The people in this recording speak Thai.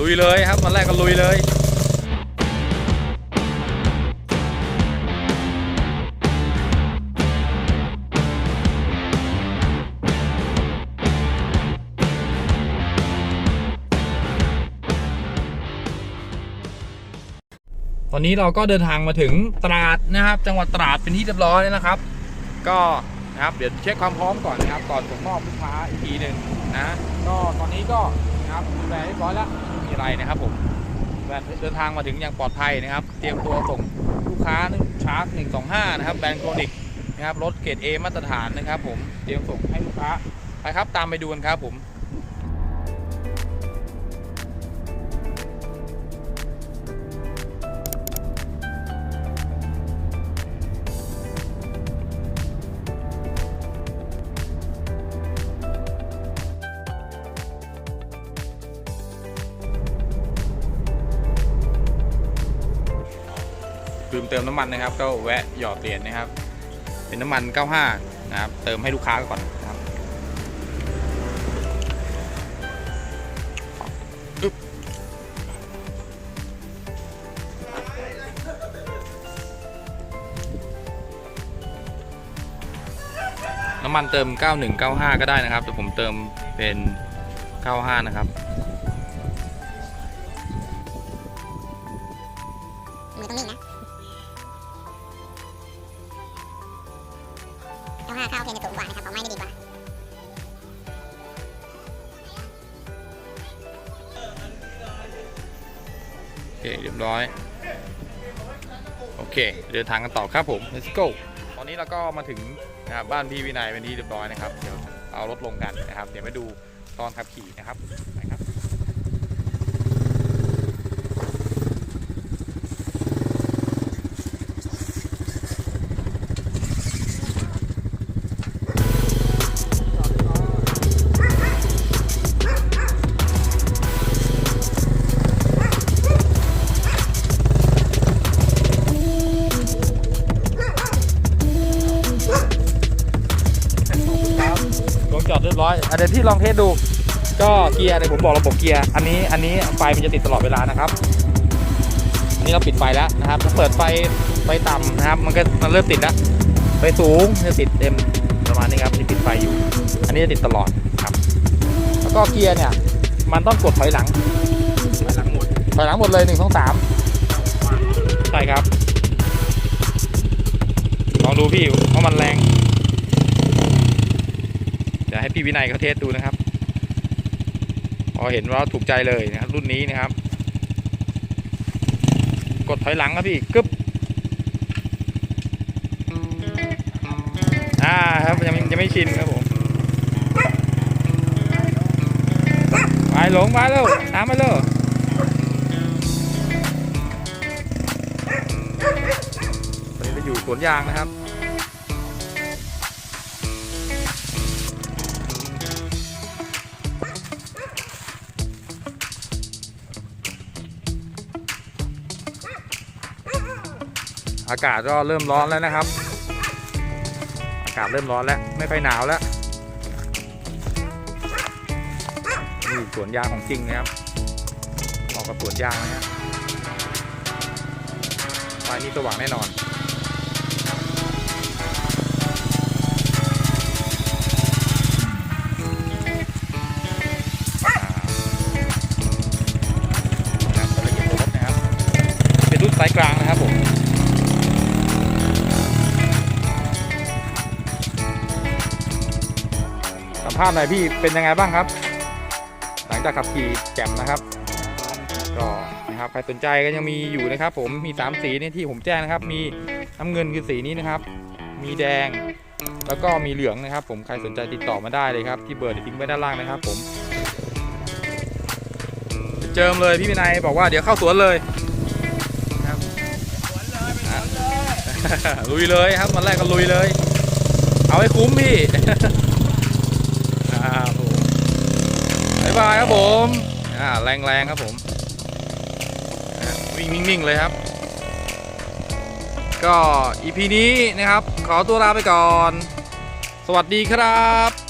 ลุยเลยครับวันแรกก็ลุยเลยตอนนี้เราก็เดินทางมาถึงตราดนะครับ จังหวัดตราดเป็นที่เรียบร้อยแล้วนะครับ ก็นะครับเดี๋ยวเช็คความพร้อมก่อนนะครับก่อนส่งมอบลูกค้าอีกทีหนึ่งนะก็ตอนนี้ก็ ครับดูแลเรียบร้อยแล้วไม่มีอะไรนะครับผมเดินทางมาถึงอย่างปลอดภัยนะครับ เตรียมตัวส่งลูกค้าชาร์จ125 นะครับแบรนด์โครนิกนะครับรถเกรด A มาตรฐานนะครับผมเตรียมส่งให้ลูกค้าไปครับตามไปดูกันครับผม ลืมเติมน้ำมันนะครับ ก็แวะหยอดเหรียญนะครับ เป็นน้ำมัน 95 นะครับ เติมให้ลูกค้าก่อนนะครับน้ำมันเติม 9195 ก็ได้นะครับ แต่ผมเติมเป็น 95 นะครับมือต้องนิ่นะ เอาห้าเข้าโอเคจะสูงกว่านะครับเอาไม้ได้ดีกว่าโอเคเรียบร้อย โอเค เดินทางกันต่อครับผม let's go ตอนนี้เราก็มาถึงนะครับบ้านพี่วินัยเป็นที่เรียบร้อยนะครับ เดี๋ยวเอารถลงกันนะครับ เดี๋ยวมาดูตอนขับขี่นะครับไปครับ ยบร้อยเดี๋ยวพี่ลองเทสดู ก็เกียร์เดี๋ยผมบอกระบบเกียร์อันนี้อันนี้ไฟมันจะติดตลอดเวลานะครับอันนี้เราปิดไฟแล้วนะครับเปิดไฟไฟต่ำนะครับ มันก็มันเริ่มติดแล้วไฟสูงจะติดเต็มประมาณนี้ครับที่ปิดไฟอยู่ อันนี้จะติดตลอดครับ แล้วก็เกียร์เนี่ย มันต้องกดถอยหลังถอยหลังหมดถอยหลังหมดเลยหนึ่งสองสามใช่ครับลองดูพี่ว่ามันแรง ดี๋ยวให้พี่วินัยเขาเทสดูนะครับ พอเห็นว่าถูกใจเลยนะครับ รุ่นนี้นะครับ กดถอยหลังครับพี่กึ๊บอ่าครับยังยังไม่ชินครับผมไปหลงมาแล้วตามมาแล้วตอนนี้เราอยู่สวนยางนะครับ อากาศก็เริ่มร้อนแล้วนะครับ อากาศเริ่มร้อนแล้ว ไม่ค่อยหนาวแล้วนี่สวนยางของจริงนะครับเหมาะกับสวนยางนะฮะไฟนี่สว่างแน่นอนนะครับรายละเอียดรถนะครับเป็นรุ่นไซส์กลางนะครับผม ภาษณ์หน่อยพี่เป็นยังไงบ้างครับ หลังจากขับขี่แจ่มนะครับ ก็นะครับใครสนใจก็ยังมีอยู่นะครับ ผมมี 3 สีนี่ที่ผมแจ้งนะครับ มีน้ำเงินคือสีนี้นะครับ มีแดงแล้วก็มีเหลืองนะครับ ผมใครสนใจติดต่อมาได้เลยครับ ที่เบอร์ทิ้งไว้ด้านล่างนะครับ ผม เจิมเลยพี่วินัยบอกว่าเดี๋ยวเข้าสวนเลยครับลุยเลยครับวันแรกก็ลุยเลย เอาให้คุ้มพี่ อ่าผมบายบายครับผม อ่าแรงแรงๆครับผมวิ่งนิ่งๆเลยครับ ก็อีพีนี้นะครับ ขอตัวลาไปก่อน สวัสดีครับ